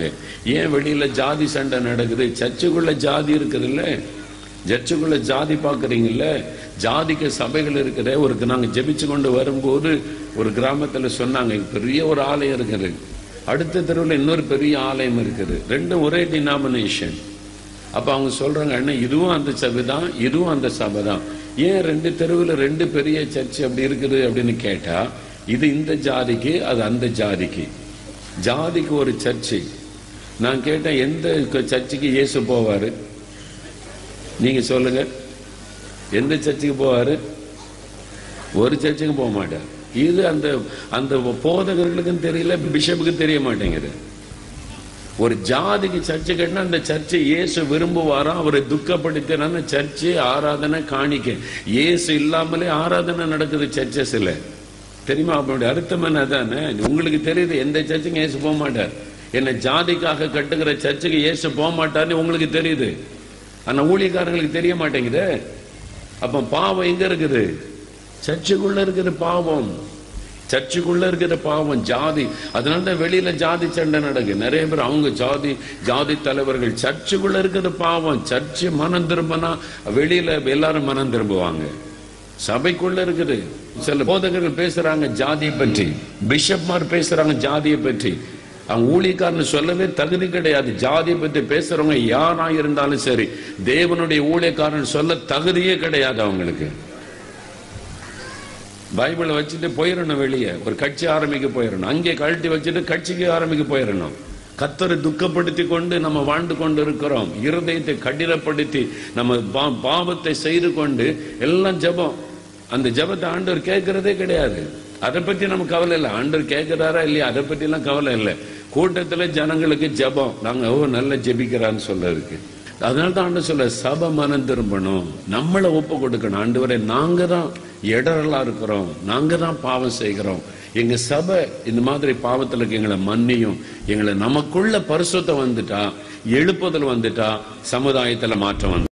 சொல்றாங்க. ஏன் வெளியில ஜாதி சண்டை நடக்குது? சர்ச்சுக்குள்ள ஜாதி இருக்குதுல்ல? சர்ச்சுக்குள்ள ஜாதி பாக்குறீங்கல்ல? ஜாதிக்கு சபைகள் இருக்கிற ஒரு நாங்க ஜெபிச்சு கொண்டு வரும்போது ஒரு கிராமத்துல சொன்னாங்க பெரிய ஒரு ஆலயம் இருக்குது. அடுத்த தெருவில் இன்னொரு பெரிய ஆலயம் இருக்குது. ரெண்டும் ஒரே டினாமினேஷன் அப்போ அவங்க சொல்றாங்க அண்ணன் இதுவும் அந்த சபை தான் இதுவும் அந்த சபை தான். ஏன் ரெண்டு தெருவில் ரெண்டு பெரிய சர்ச் அப்படி இருக்குது அப்படின்னு கேட்டா இது இந்த ஜாதிக்கு அது அந்த ஜாதிக்கு. ஜாதிக்கு ஒரு சர்ச்சு. நான் கேட்டேன் எந்த சர்ச்சுக்கு இயேசு போவாரு? நீங்க சொல்லுங்க. எந்த சர்ச்சுக்கு போவாரு? ஒரு சர்ச்சுக்கு போக மாட்டார். இது அந்த அந்த போதகர்களுக்கும் தெரியல பிஷப்புக்கும் தெரிய மாட்டேங்குது. ஒரு ஜாதிக்கு சர்ச்சை கட்டினா அந்த சர்ச்சை இயேசு விரும்புவாரா? அவரை துக்கப்படுத்தினா சர்ச்சு ஆராதனை காணிக்க. இயேசு இல்லாமலே ஆராதனை நடக்குது சர்ச்சஸ்ல. தெரியுமா? அப்படி அர்த்தம் என்ன அதானே உங்களுக்கு தெரியுது எந்த சர்ச்சுக்கும் இயேசு போக மாட்டார். என்ன ஜாதிக்காக கட்டுகிற சர்ச்சுக்கு ஏசு போக மாட்டார்னு உங்களுக்கு தெரியுது. ஆனா ஊழியக்காரங்களுக்கு தெரிய மாட்டேங்குதே. அப்ப பாவம் எங்க இருக்குது? சர்ச்சுக்குள்ள இருக்கிற பாவம். சர்ச்சுக்குள்ள இருக்கிற பாவம் ஜாதி. அதனால தான் வெளியில ஜாதி சண்டை நடக்கு. நிறைய பேர் அவங்க ஜாதி ஜாதி தலைவர்கள் சர்ச்சுக்குள்ள இருக்கிற பாவம். சர்ச்சு மனம் திரும்பினா வெளியில எல்லாரும் மனம் திரும்புவாங்க. சபைக்குள்ள இருக்குது. சில போதகர்கள் பேசுறாங்க ஜாதியை பற்றி. பிஷப்மார் பேசுறாங்க ஜாதியை பற்றி. அவங்க ஊழியக்காரன் சொல்லவே தகுதி கிடையாது. ஜாதியை பற்றி பேசுறவங்க யாரா இருந்தாலும் சரி தேவனுடைய ஊழியக்காரன் சொல்ல தகுதியே கிடையாது அவங்களுக்கு. பைபிளை வச்சுட்டு போயிடணும் வெளியே. ஒரு கட்சி ஆரம்பிக்க போயிடணும் அங்கே கழட்டி வச்சுட்டு கட்சிக்கு ஆரம்பிக்க போயிடணும் கத்தரை துக்கப்படுத்தி கொண்டு நம்ம வாழ்ந்து கொண்டு இருக்கிறோம் இருதயத்தை கடினப்படுத்தி நம்ம பா- பாவத்தை செய்து கொண்டு எல்லாம் ஜெபம். அந்த ஜெபத்தை ஆண்டவர் கேட்கறதே கிடையாது. அதை பத்தி நமக்கு கவலை இல்லை. ஆண்டர் கேட்கிறாரா இல்லையா? அதை பற்றிலாம் கவலை இல்லை. கூட்டத்தில் ஜனங்களுக்கு ஜெபம். நாங்கள் ஓ நல்லா ஜெபிக்கிறான்னு சொல்றதுக்கு. அதனால தான் ஆண்டு சொல்ல சபை மனம் திரும்பணும். நம்மளை ஒப்பு கொடுக்கணும். ஆண்டவரே நாங்க தான் இடரலா இருக்கிறோம். நாங்க தான் பாவம் செய்கிறோம். எங்க சபை இந்த மாதிரி பாவத்துல இருக்க. எங்களை மன்னியும். எங்களை நமக்குள்ள பரிசுத்தம் வந்துட்டா எழுப்புதல் வந்துட்டா சமுதாயத்துல மாற்றம் வந்து